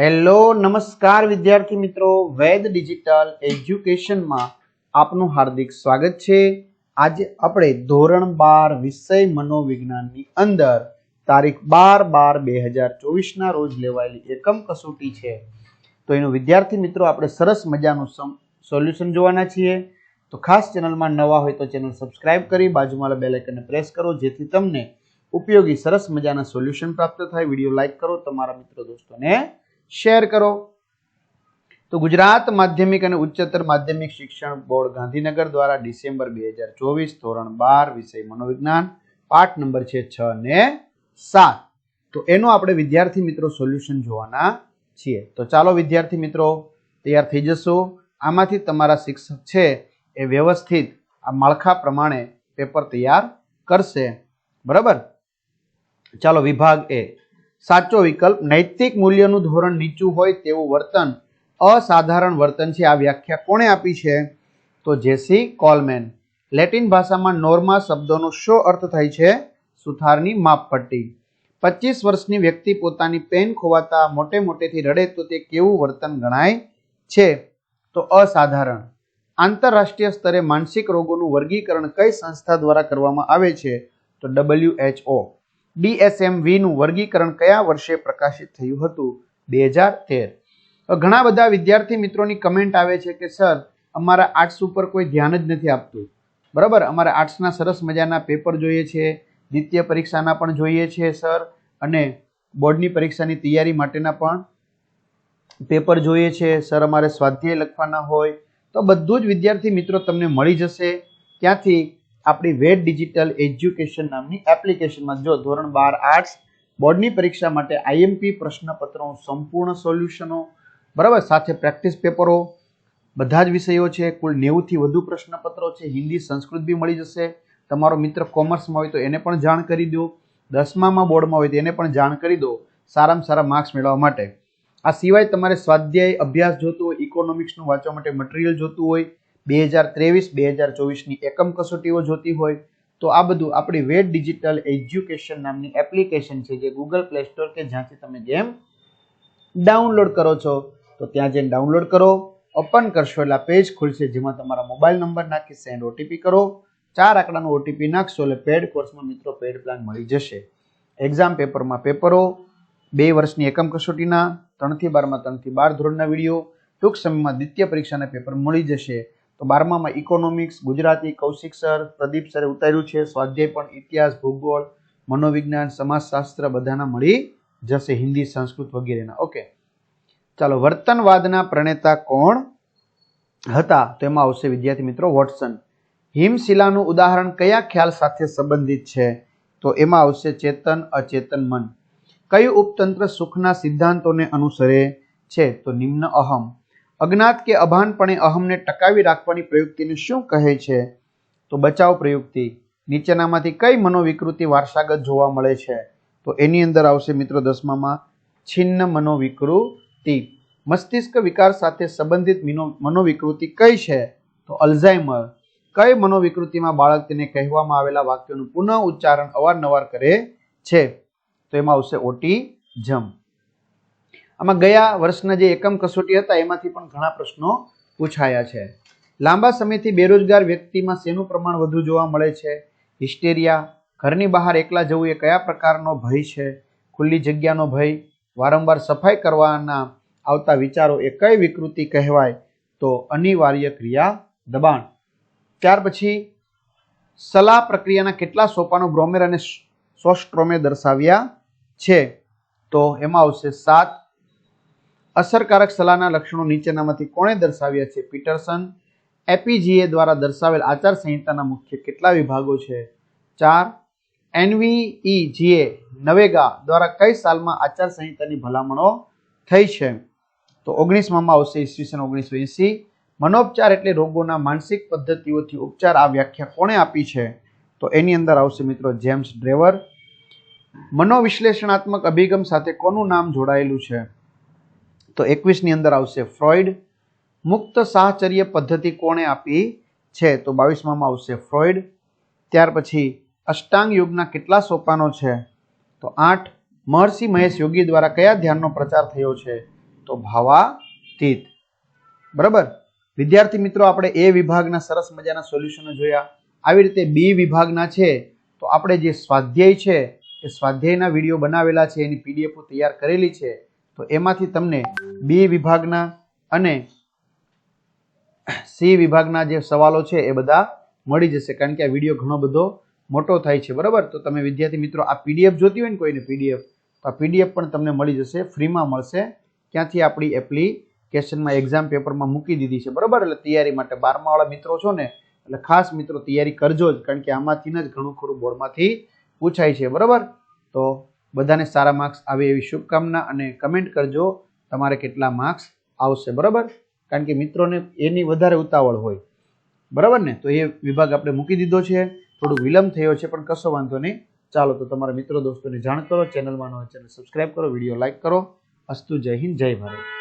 Hello નમસ્કાર વિદ્યાર્થી મિત્રો. વેદ ડિજિટલ એજ્યુકેશનમાં આપનું હાર્દિક સ્વાગત છે. આજે આપણે ધોરણ બાર વિષય મનોવિજ્ઞાનની અંદર તારીખ બાર બાર બે હજાર ચોવીસના રોજ લેવાયેલી એકમ કસોટી છે. તો એનું વિદ્યાર્થી મિત્રો, આપણે સરસ મજાનું સોલ્યુશન જોવાના છીએ. તો ખાસ ચેનલમાં નવા હોય તો ચેનલ સબસ્ક્રાઇબ કરી, બાજુમાં બેલ આઇકનને પ્રેસ કરો, જેથી તમને ઉપયોગી સરસ મજાના સોલ્યુશન પ્રાપ્ત થાય. વીડિયો લાઇક કરો, તમારા મિત્રો, દોસ્તોને શેર કરો. તો ગુજરાત માધ્યમિક અને ઉચ્ચતર માધ્યમિક શિક્ષણ બોર્ડ ગાંધીનગર દ્વારા ડિસેમ્બર બે હજાર ચોવીસ ધોરણ બાર વિષય મનોવિજ્ઞાન, પાઠ નંબર છે છ ને સાત. તો એનો આપણે વિદ્યાર્થી મિત્રો સોલ્યુશન જોવાના છીએ. તો ચાલો વિદ્યાર્થી મિત્રો, તૈયાર થઈ જશો. આમાંથી તમારા શિક્ષક છે એ વ્યવસ્થિત આ માળખા પ્રમાણે પેપર તૈયાર કરશે. બરાબર? ચાલો વિભાગ એ. સાચો વિકલ્પ, નૈતિક મૂલ્યનું ધોરણ નીચું હોય તેવું વર્તન, અસાધારણ વર્તન છે, આ વ્યાખ્યા કોણે આપી છે? તો જેસી કોલમેન. લેટિન ભાષામાં નોર્મા શબ્દોનો શો અર્થ થાય છે? સુથારની માપપટ્ટી. પચીસ વર્ષની વ્યક્તિ પોતાની પેન ખોવાતા મોટે મોટેથી રડે તો તે કેવું વર્તન ગણાય છે? તો અસાધારણ. આંતરરાષ્ટ્રીય સ્તરે માનસિક રોગોનું વર્ગીકરણ કઈ સંસ્થા દ્વારા કરવામાં આવે છે? તો ડબલ્યુ એચ ઓ. ડીએસએમવીનું વર્ગીકરણ કયા વર્ષે પ્રકાશિત થયું હતું? બે હજાર તેર. ઘણા બધા વિદ્યાર્થી મિત્રોની કમેન્ટ આવે છે કે, સર, અમારા આર્ટ્સ ઉપર કોઈ ધ્યાન જ નથી આપતું. બરાબર? અમારે આર્ટ્સના સરસ મજાના પેપર જોઈએ છે, દ્વિતીય પરીક્ષાના પણ જોઈએ છે, સર, અને બોર્ડની પરીક્ષાની તૈયારી માટેના પણ પેપર જોઈએ છે. સર, અમારે સ્વાધ્યાય લખવાના હોય. તો બધું જ વિદ્યાર્થી મિત્રો તમને મળી જશે. ત્યાંથી આપણી વેદ ડિજિટલ એજ્યુકેશન નામની એપ્લિકેશનમાં જો ધોરણ બાર આર્ટ્સ બોર્ડની પરીક્ષા માટે આઈએમપી પ્રશ્નપત્રો, સંપૂર્ણ સોલ્યુશનો, બરાબર? સાથે પ્રેક્ટિસ પેપરો, બધા જ વિષયો છે. કુલ નેવુંથી વધુ પ્રશ્નપત્રો છે. હિન્દી સંસ્કૃત બી મળી જશે. તમારો મિત્ર કોમર્સમાં હોય તો એને પણ જાણ કરી દો. દસમામાં બોર્ડમાં હોય તો એને પણ જાણ કરી દો સારામાં સારા માર્ક્સ મેળવવા માટે. આ સિવાય તમારે સ્વાધ્યાય અભ્યાસ જોતું હોય, ઇકોનોમિક્સનું વાંચવા માટે મટીરિયલ જોતું હોય બે હજાર ત્રેવીસ, બે હજાર ચોવીસની એકમ કસોટીઓ જોતી હોય તો આ બધું આપણી વેડ ડિજિટલ એજ્યુકેશન નામની એપ્લિકેશન છે જે ગૂગલ પ્લે સ્ટોર કે જ્યાંથી તમે ગેમ ડાઉનલોડ કરો છો. તો ત્યાં જઈને ડાઉનલોડ કરો, ઓપન કરશો એટલે પેજ ખુલશે જેમાં તમારા મોબાઈલ નંબર નાખી સેન્ડ ઓટીપી કરો. ચાર આંકડાનો ઓટીપી નાખશો એટલે પેડ કોર્સમાં મિત્રો પેડ પ્લાન મળી જશે. એક્ઝામ પેપરમાં પેપરો બે વર્ષની એકમ કસોટીના, ત્રણથી બારમાં ત્રણથી બાર ધોરણના વીડિયો, ટૂંક સમયમાં દ્વિતીય પરીક્ષાના પેપર મળી જશે. તો બારમામાં ઇકોનોમિક્સ ગુજરાતી કૌશિક સર, પ્રદીપ સરે ઉતાર્યું છે. સ્વાધ્યાય પણ ઇતિહાસ, ભૂગોળ, મનોવિજ્ઞાન, સમાજશાસ્ત્ર બધાના મળી જશે. હિન્દી, સંસ્કૃત વગેરેના. ઓકે. ચાલો, વર્તનવાદના પ્રણેતા કોણ હતા? તેમાં આવશે વિદ્યાર્થી મિત્રો વોટસન. હિમશિલાનું ઉદાહરણ કયા ખ્યાલ સાથે સંબંધિત છે? તો એમાં આવશે ચેતન, અચેતન મન. કયું ઉપતંત્ર સુખના સિદ્ધાંતોને અનુસરે છે? તો નિમ્ન અહમ. અજ્ઞાત કે અભાનપણે અહમને ટકાવી રાખવાની પ્રયુક્તિને શું કહે છે? તો બચાવ પ્રયુક્તિ. નીચેનામાંથી કઈ મનોવિકૃતિ વારસાગત જોવા મળે છે? તો એની અંદર આવશે મિત્રો દસમામાં છિન્ન મનોવિકૃતિ. મસ્તિષ્ક વિકાર સાથે સંબંધિત મનોવિકૃતિ કઈ છે? તો અલ્ઝાઇમર. કઈ મનોવિકૃતિમાં બાળક તેને કહેવામાં આવેલા વાક્યોનું પુનઃ ઉચ્ચારણ અવારનવાર કરે છે? તો એમાં આવશે ઓટીઝમ. આમાં ગયા વર્ષના જે એકમ કસોટી હતા, એમાંથી પણ ઘણા પ્રશ્નો પૂછાયા છે. લાંબા સમયથી બેરોજગાર વ્યક્તિમાં શેનું પ્રમાણ વધુ જોવા મળે છે? હિસ્ટેરિયા, ઘરની બહાર એકલા જવું એ કયા પ્રકારનો ભય છે? ખુલ્લી જગ્યાનો ભય, વારંવાર સફાઈ કરવાના આવતા વિચારો એ કઈ વિકૃતિ કહેવાય? તો અનિવાર્ય ક્રિયા દબાણ. ત્યાર પછી, સલાહ પ્રક્રિયાના કેટલા સોપાનો બ્રોમેર અને સોસ્ટ્રોમે દર્શાવ્યા છે? તો એમાં આવશે સાત અસરકારક સલાહના લક્ષણો નીચેનામાંથી કોણે દર્શાવ્યા છે? પીટરસન એપીજીએ દ્વારા દર્શાવેલ આચાર સંહિતાના મુખ્ય કેટલા વિભાગો છે? ચાર. એનવીઈજીએ નવેગા દ્વારા કઈ સાલમાં આચાર સંહિતાની ભલામણો થઈ છે? તો ઓગણીસમાં આવશે ઈસવીસન ઓગણીસો એસી. મનોપચાર એટલે રોગોના માનસિક પદ્ધતિઓથી ઉપચાર આ વ્યાખ્યા કોણે આપી છે? તો એની અંદર આવશે મિત્રો જેમ્સ ડ્રેવર. મનોવિશ્લેષણાત્મક અભિગમ સાથે કોનું નામ જોડાયેલું છે? તો એકવીસની અંદર આવશે ફ્રોઇડ. મુક્ત સાહચર્ય પદ્ધતિ કોણે આપી છે? તો બાવીસમાં આવશે ફ્રોઇડ. ત્યાર પછી અષ્ટાંગ યોગના કેટલા સોપાનો છે? તો આઠ. મહર્ષિ મહેશ યોગી દ્વારા કયા ધ્યાનનો પ્રચાર થયો છે? તો ભાવાતીત. બરાબર? વિદ્યાર્થી મિત્રો, આપણે એ વિભાગના સરસ મજાના સોલ્યુશનો જોયા. આવી રીતે બી વિભાગના છે. તો આપણે જે સ્વાધ્યાય છે, એ સ્વાધ્યાયના વીડિયો બનાવેલા છે, એની પીડીએફ તૈયાર કરેલી છે. તો એમાંથી તમને બી વિભાગના અને સી વિભાગના જે સવાલો છે એ બધા મળી જશે. કારણ કે આ વીડિયો ઘણો બધો મોટો થાય છે. બરાબર? તો તમે વિદ્યાર્થી મિત્રો, આ પીડીએફ જોતી હોય ને કોઈને પીડીએફ, તો આ પીડીએફ પણ તમને મળી જશે. ફ્રીમાં મળશે. ક્યાંથી આપણી એપ્લિકેશનમાં એક્ઝામ પેપરમાં મૂકી દીધી છે. બરાબર? એટલે તૈયારી માટે બારમાવાળા મિત્રો છો ને, એટલે ખાસ મિત્રો તૈયારી કરજો જ. કારણ કે આમાંથી જ ઘણું ખરું બોર્ડમાંથી પૂછાય છે. બરાબર? તો બધાને સારા માર્ક્સ આવે એવી શુભકામના અને કમેન્ટ કરજો. તમારે કેટલા માર્ક્સ આવશે, બરાબર? કારણ કે મિત્રોને એની વધારે ઉતાવળ હોય. બરાબર ને? તો એ વિભાગ આપણે મૂકી દીધો છે. થોડું વિલંબ થયો છે, પણ કશો વાંધો નહીં. ચાલો, તો તમારા મિત્રો, દોસ્તોને જાણ કરો. ચેનલમાં ન ચેનલ સબસ્ક્રાઈબ કરો, વીડિયો લાઈક કરો. અસ્તુ જય હિન્દ, જય ભારત.